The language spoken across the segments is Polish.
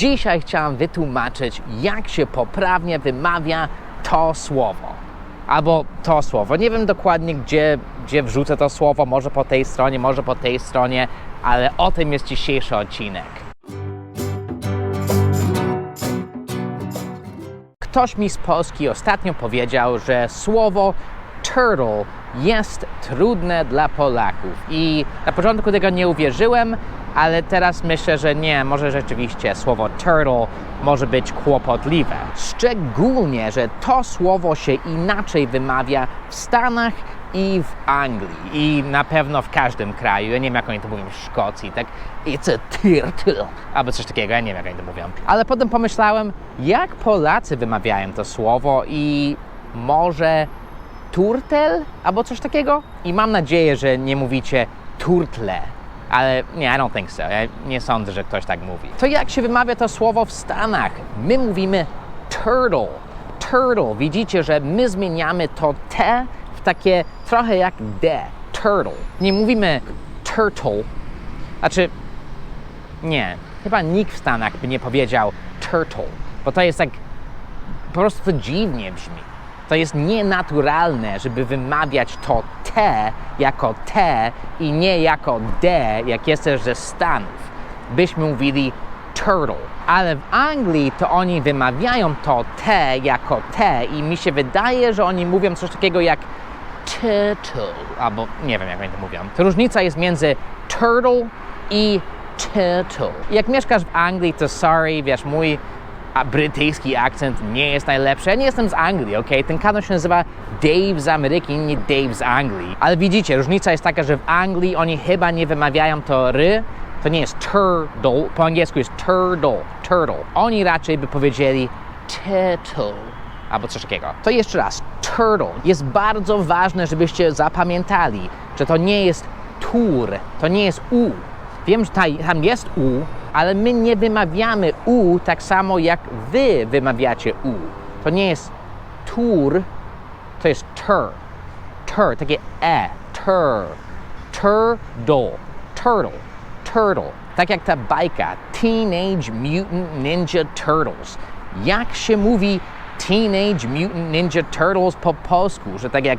Dzisiaj chciałem wytłumaczyć, jak się poprawnie wymawia to słowo. Albo to słowo. Nie wiem dokładnie, gdzie, gdzie wrzucę to słowo. Może po tej stronie, może po tej stronie, ale o tym jest dzisiejszy odcinek. Ktoś mi z Polski ostatnio powiedział, że słowo turtle jest trudne dla Polaków. I na początku tego nie uwierzyłem, ale teraz myślę, że nie, może rzeczywiście słowo turtle może być kłopotliwe. Szczególnie, że to słowo się inaczej wymawia w Stanach i w Anglii i na pewno w każdym kraju. Ja nie wiem, jak oni to mówią w Szkocji, tak? It's a turtle, albo coś takiego, ja nie wiem, jak oni to mówią. Ale potem pomyślałem, jak Polacy wymawiają to słowo i może turtel albo coś takiego? I mam nadzieję, że nie mówicie turtle. Ale nie, I don't think so. Ja nie sądzę, że ktoś tak mówi. To jak się wymawia to słowo w Stanach? My mówimy turtle. Turtle. Widzicie, że my zmieniamy to T w takie trochę jak D. Turtle. Nie mówimy turtle. Znaczy, nie. Chyba nikt w Stanach by nie powiedział turtle, bo to jest tak po prostu dziwnie brzmi. To jest nienaturalne, żeby wymawiać to T jako T i nie jako D, jak jesteś ze Stanów. Byśmy mówili turtle. Ale w Anglii to oni wymawiają to T jako T i mi się wydaje, że oni mówią coś takiego jak turtle, albo nie wiem jak oni to mówią. To różnica jest między turtle i turtle. Jak mieszkasz w Anglii, to sorry, wiesz, mój a brytyjski akcent nie jest najlepszy. Ja nie jestem z Anglii, ok? Ten kanał się nazywa Dave z Ameryki, nie Dave z Anglii. Ale widzicie, różnica jest taka, że w Anglii oni chyba nie wymawiają to ry. To nie jest turtle, po angielsku jest turtle, turtle. Oni raczej by powiedzieli turtle albo coś takiego. To jeszcze raz, turtle. Jest bardzo ważne, żebyście zapamiętali, że to nie jest tur, to nie jest u. Wiem, że ta- tam jest u, ale my nie wymawiamy u tak samo jak wy wymawiacie u. To nie jest tur, to jest tur. Tur, takie e, tur. Turtle, turtle, turtle. Tak jak ta bajka Teenage Mutant Ninja Turtles. Jak się mówi Teenage Mutant Ninja Turtles po polsku? Że tak jak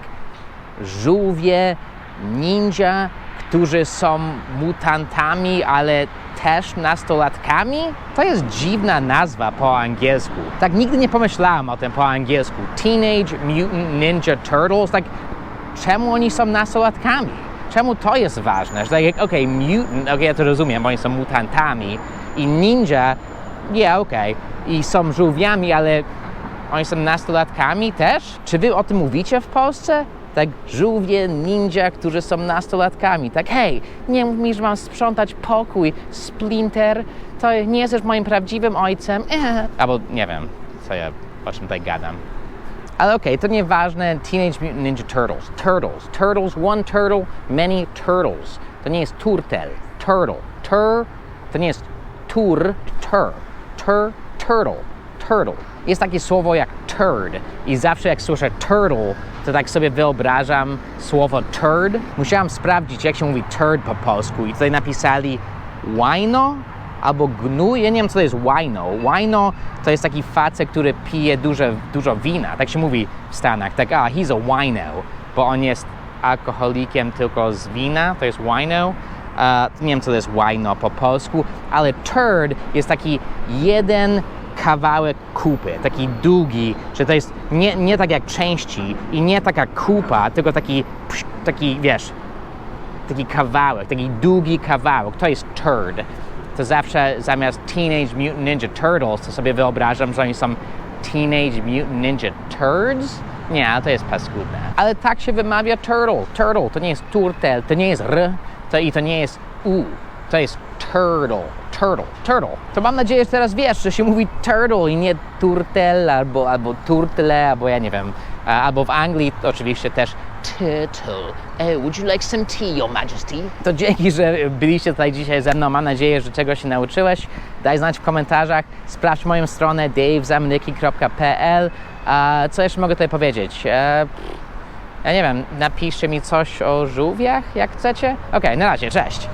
żółwie, ninja, którzy są mutantami, ale też nastolatkami? To jest dziwna nazwa po angielsku. Tak nigdy nie pomyślałam o tym po angielsku. Teenage Mutant Ninja Turtles, tak czemu oni są nastolatkami? Czemu to jest ważne? Że tak jak, okej, mutant, okej, ja to rozumiem, bo oni są mutantami i ninja, yeah, okej, i są żółwiami, ale oni są nastolatkami też? Czy wy o tym mówicie w Polsce? Tak, żółwie, ninja, którzy są nastolatkami. Tak, hej, nie mów mi, że mam sprzątać pokój, Splinter, to nie jesteś moim prawdziwym ojcem. Eh. Albo nie wiem, co ja, o czym tutaj gadam. Ale okej, to nieważne. Teenage Mutant Ninja Turtles. Turtles. Turtles, one turtle, many turtles. To nie jest turtel. Turtle. Tur, to nie jest tur, tur. Tur, turtle. Turtle. Jest takie słowo jak turd. I zawsze jak słyszę turtle, to tak sobie wyobrażam słowo turd. Musiałam sprawdzić, jak się mówi turd po polsku. I tutaj napisali wino albo gnój. Ja nie wiem, co to jest wino. Wino to jest taki facet, który pije dużo, dużo wina. Tak się mówi w Stanach. Tak, a, he's a wino, bo on jest alkoholikiem tylko z wina. To jest wino. E, nie wiem, co to jest wino po polsku, ale turd jest taki jeden kawałek kupy, taki długi, że to jest nie, nie tak jak części i nie taka kupa, tylko taki, taki, wiesz, taki kawałek, taki długi kawałek, to jest turd. To zawsze zamiast Teenage Mutant Ninja Turtles, to sobie wyobrażam, że oni są Teenage Mutant Ninja Turds? Nie, to jest paskudne. Ale tak się wymawia turtle. Turtle to nie jest turtel, to nie jest r, to i to nie jest u. To jest turtle. Turtle. Turtle. To mam nadzieję, że teraz wiesz, że się mówi turtle i nie turtel albo, albo turtle, albo ja nie wiem. Albo w Anglii oczywiście też turtle. Oh, would you like some tea, your majesty? To dzięki, że byliście tutaj dzisiaj ze mną. Mam nadzieję, że czegoś się nauczyłeś. Daj znać w komentarzach. Sprawdź moją stronę davezamyki.pl. A co jeszcze mogę tutaj powiedzieć? E, ja nie wiem, napiszcie mi coś o żółwiach, jak chcecie. Okej, na razie, cześć.